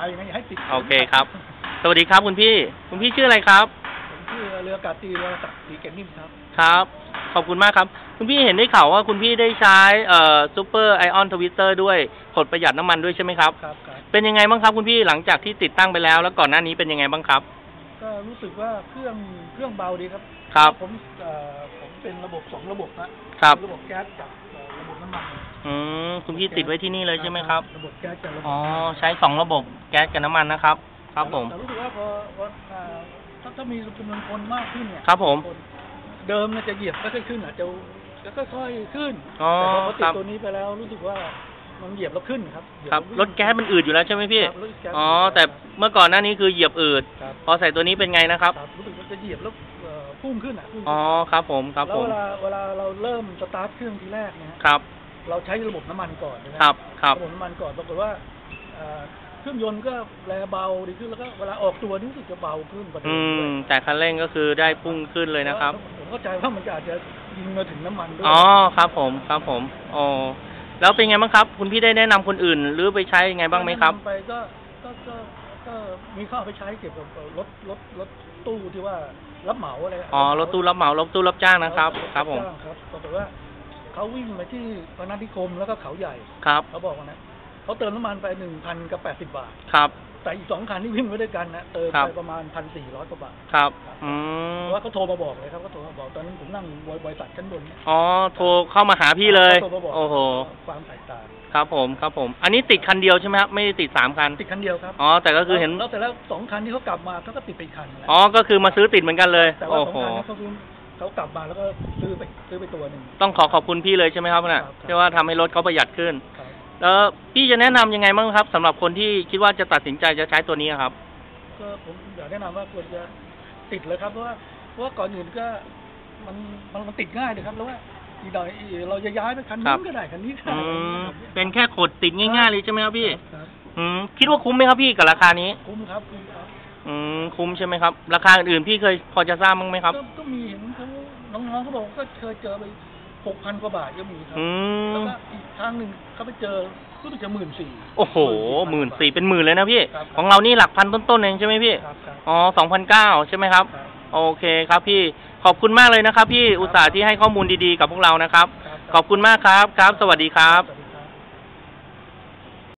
ายยังไงอย่าให้ติดโอเคครับ สวัสดีครับคุณพี่ คุณพี่ชื่ออะไรครับผมชื่อเรืออากาศตรีวรศักดิ์ศรีเกยรตนิ่มครับครับ ขอบคุณมากครับ คุณพี่เห็นได้ข่าวว่าคุณพี่ได้ใช้เอ่อซูเปอร์ไอออนทวิตเตอร์ด้วยผลประหยัดน้ำมันด้วยใช่ไหมครับ ครับครับเป็นยังไงบ้างครับคุณพี่หลังจากที่ติดตั้งไปแล้ว แล้วก่อนหน้านี้เป็นยังไงบ้างครับ ก็รู้สึกว่าเครื่องเครื่องเบาดีครับครับ ผมเอ่อผมเป็นระบบสองระบบนะครับ ระบบแก๊สกับเอ่อระบบน้ำมัน อืม คุณพี่ติดไว้ที่นี่เลยใช่ไหมครับ ระบบแก๊สกับระบบอ๋อ ใช้สองระบบแก๊สกับน้ำมันนะครับ ครับผม แต่รู้สึกว่าพอพออ่าถ้าถ้ามีจำนวนคนมากขึ้นเนี่ยครับผม นเดิมเนี่ยจะเหยียบค่อยๆขึ้นอะจะจะค่อยๆขึ้นอ๋อแต่พอเขาติครัดบตัวนี้ไปแล้วรู้สึกว่ามันเหยียบแล้วขึ้นครับเหยียครับล้วขึ้นรถแก๊สมันอืดอยู่แล้วใช่ไหมพี่ ครับรถก๊สอ๋อ แต่เมื่อก่อนหน้านี้คือเหยียบอืด ครับพอใส่ตัวนี้เป็นไงนะครับ ครับรู้สึกว่าจะเหยียบแล้วเอ่อพุ่งขึ้นอะพุ่งขึ้นอ๋อ ครับผม ครับแล้วผมเวลาเวลาเราเริ่มสตาร์ทเครื่องทีแรกเนี่ยครับ เราใช้ระบบน้ำมันก่อนใช่ไหมครับครับระบบน้ำมันก่อนปรากฏว่าเอ่อเครื่องยนต์ก็แรงเบาดีขึ้นแล้วก็เวลาออกตัวนี่รู้สึกจะเบาขึ้นกว่าเดิอืมด้วมยแต่คันเร่งก็คือได้พุ่งขึ้นเลยนะครับ ผมเข้าใจว่ามันจะอาจจะยิงมาถึงน้ำมันด้วยอ๋อครับผมครับผมอ๋อแล้วเป็นไงบ้างครับ คุณพี่ได้แนะนำคนอื่น หรือไปใช้ยังไงบ้างไหมครับแนะนำไปก็ก็ก็ก็มีข้อไปใช้เกี่ยวกับรถรถรถตู้ที่ว่ารับเหมาอะไรอ๋อรถตู้รับเหมารถตู้รับจ้างนะครับ ครับผมจ้างครับปรากฏว่า เขาวิ่งมาที่พนัสนิคมแล้วก็เขาใหญ่ครับเขาบอกว่านะเขาเติมน้ำมันไปหนึ่งพันกับแปดสิบบาทครับ แต่อีกสองคันที่วิ่งไปด้วยกันนะเติมครับไปประมาณพันสี่ร้อยกว่าบาทครับอืมเพราะว่าเขาโทรมาบอกเลยครับเขาโทรมาบอกตอนนั้นผมนั่งบริษัทชั้นบนเนี่ยอ๋อโทรเข้ามาหาพี่เลยขาโทรมาบอกโอ้โหความแตกต่างครับผมครับผม อันนี้ติดคันเดียวใช่ไหมครับไม่ได้ติดสามคันติดคันเดียวครับอ๋อแต่ก็คือเห็นแล้วแต่แล้วสองคันที่เขากลับมาเขาก็ติดไปอีกคันแหละอ๋อก็คือมาซื้อติดเหมือนกันเลยแต่ว่าโอ้สองโหคันนี้เขาซื้อ เขากลับมาแล้วก็ซื้อไปซื้อไปตัวหนึ่ง ต้องขอขอบคุณพี่เลยใช่ไหมครับน่ะครับ ที่ว่าทำให้รถเขาประหยัดขึ้น ครับ แล้วพี่จะแนะนำยังไงบ้างครับสำหรับคนที่คิดว่าจะตัดสินใจจะใช้ตัวนี้ครับ ก็ผมอยากแนะนำว่าควรจะติดเลยครับเพราะว่าเพราะว่าก่อนอื่นก็มันมันมันติดง่ายเลยครับแล้วว่าอีกหน่อยอีเราจะย้ายไปคันครันู้บ นก็ได้คันนี้ก็อืได้มเป็นแค่ขดติดง่ายๆเลยใช่ไหมครับพี่ครับอืมคิดว่าคุ้มไหมครับพี่กับราคานี้ คุ้มครับคุ้มครับอืมคุ้มใช่ไหมครับ ราคาอื่นๆพี่เคยพอจะทราบบ้างไหมครับ ก็ก็มีเห็นเขา น้องๆเขาบอกก็เคยเจอไปหกพันกว่าบาทก็มีครับอืแล้วมก็อีกครั้งหนึ่งเขาไปเจอรู้สึกจะหมื่นสี่ โอ้โหหมื่นสี่เป็นหมื่นเลยนะพี่ ครับ ของเรานี่หลักพันต้นๆเองใช่ไหมพี่ ครับครับอ๋อสองพันเก้าใช่ไหมครับ ครับโอเคครับพี่ ขอบคุณมากเลยนะครับพี่ อุตส่าห์ที่ให้ข้อมูลดีๆกับพวกเรานะครับ ครับขอบคุณมากครับ ครับ สวัสดีครับ สวัสดี